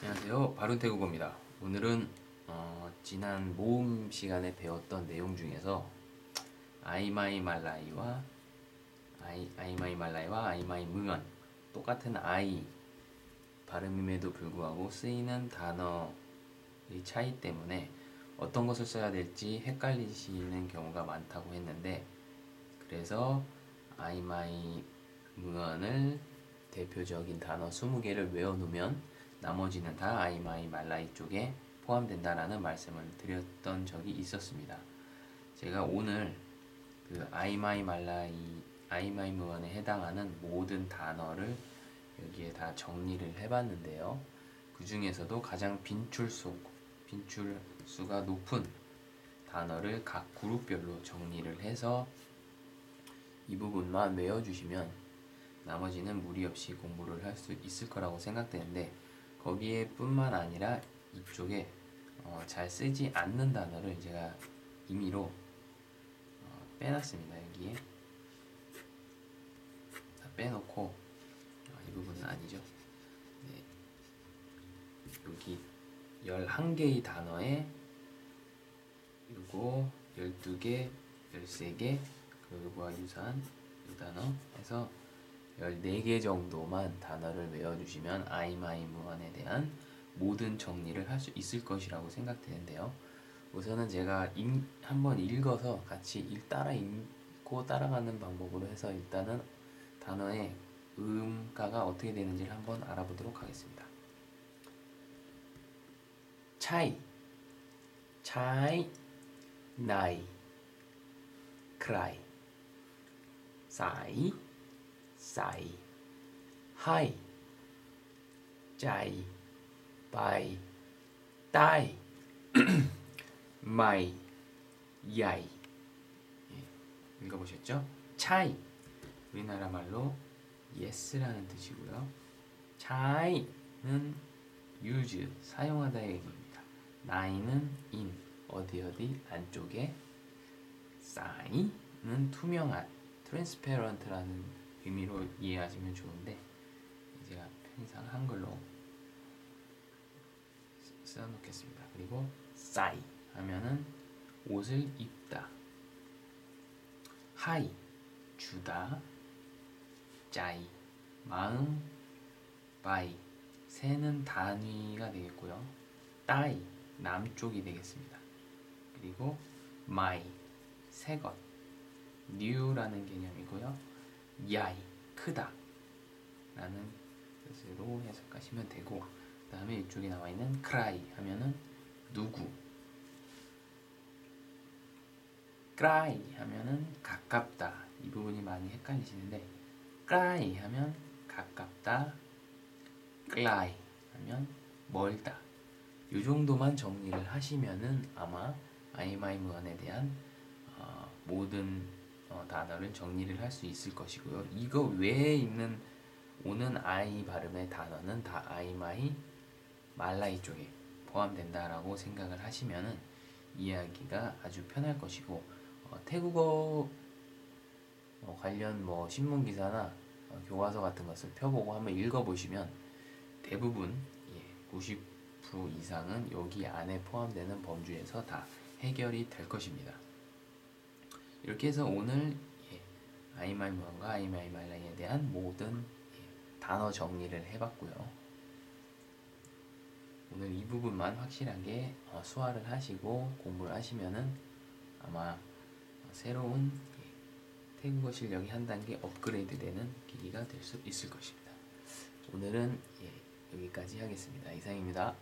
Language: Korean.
안녕하세요. 바른태국어입니다. 오늘은 어, 지난 모음 시간에 배웠던 내용 중에서 아이마이 말라이와 아이, 아이마이 말라이와 아이마이 무언 똑같은 아이 발음임에도 불구하고 쓰이는 단어의 차이 때문에 어떤 것을 써야 될지 헷갈리시는 경우가 많다고 했는데 그래서 아이마이 무언을 대표적인 단어 20개를 외워놓으면 나머지는 다 아이마이 말라이 쪽에 포함된다라는 말씀을 드렸던 적이 있었습니다. 제가 오늘 그 아이마이 말라이 아이마이 무언에 해당하는 모든 단어를 여기에 다 정리를 해봤는데요. 그 중에서도 가장 빈출수 빈출수가 높은 단어를 각 그룹별로 정리를 해서 이 부분만 외워주시면 나머지는 무리 없이 공부를 할 수 있을 거라고 생각되는데 거기에 뿐만 아니라 이쪽에 어, 잘 쓰지 않는 단어를 제가 임의로 어, 빼놨습니다. 여기에 다 빼놓고 어, 이 부분은 아니죠. 네. 여기 11개의 단어에 요거 12개, 13개 그거와 유사한 이 단어 해서 14개 정도만 단어를 외워주시면 아이마이 무한에 대한 모든 정리를 할 수 있을 것이라고 생각되는데요. 우선은 제가 임, 한번 읽어서 같이 읽 따라 읽고 따라가는 방법으로 해서 일단은 단어의 음가가 어떻게 되는지를 한번 알아보도록 하겠습니다. 차이, 차이, 나이, 크라이, 사이, 사이, 하이, 짜이, 바이, 따이, 마이, 야이. 예, 읽어보셨죠? 차이. 우리나라 말로 yes라는 뜻이고요. 차이는 use, 사용하다의 의미입니다. 나이는 in, 어디 어디 안쪽에. 사이는 투명한, transparent라는 의미로 이해하시면 좋은데 제가 편의상 한글로 써놓겠습니다. 그리고 싸이 하면은 옷을 입다. 하이 주다. 짜이 마음. 바이 새는 단위가 되겠고요. 따이 남쪽이 되겠습니다. 그리고 마이 새것 new라는 개념이고요. 야이 크다. 라는 뜻으로 해석하시면 되고 그 다음에 이쪽에 나와 있는 cry 하면은 누구? cry 하면은 가깝다. 이 부분이 많이 헷갈리시는데 cry 하면 가깝다 cry 하면 멀다. 이 정도만 정리를 하시면은 아마 아이마이 무한에 대한 어, 모든 어, 단어를 정리를 할 수 있을 것이고요. 이거 외에 있는 오는 아이 발음의 단어는 다 아이마이 말라이 쪽에 포함된다라고 생각을 하시면은 이해하기가 아주 편할 것이고 어, 태국어 어, 관련 뭐 신문 기사나 어, 교과서 같은 것을 펴보고 한번 읽어보시면 대부분 예, 90% 이상은 여기 안에 포함되는 범주에서 다 해결이 될 것입니다. 이렇게 해서 오늘 예, 아이마이 무한과 아이마이 말라이에 대한 모든 예, 단어 정리를 해봤고요. 오늘 이 부분만 확실하게 어, 수화를 하시고 공부를 하시면은 아마 어, 새로운 예, 태국어 실력이 한 단계 업그레이드 되는 계기가 될 수 있을 것입니다. 오늘은 예, 여기까지 하겠습니다. 이상입니다.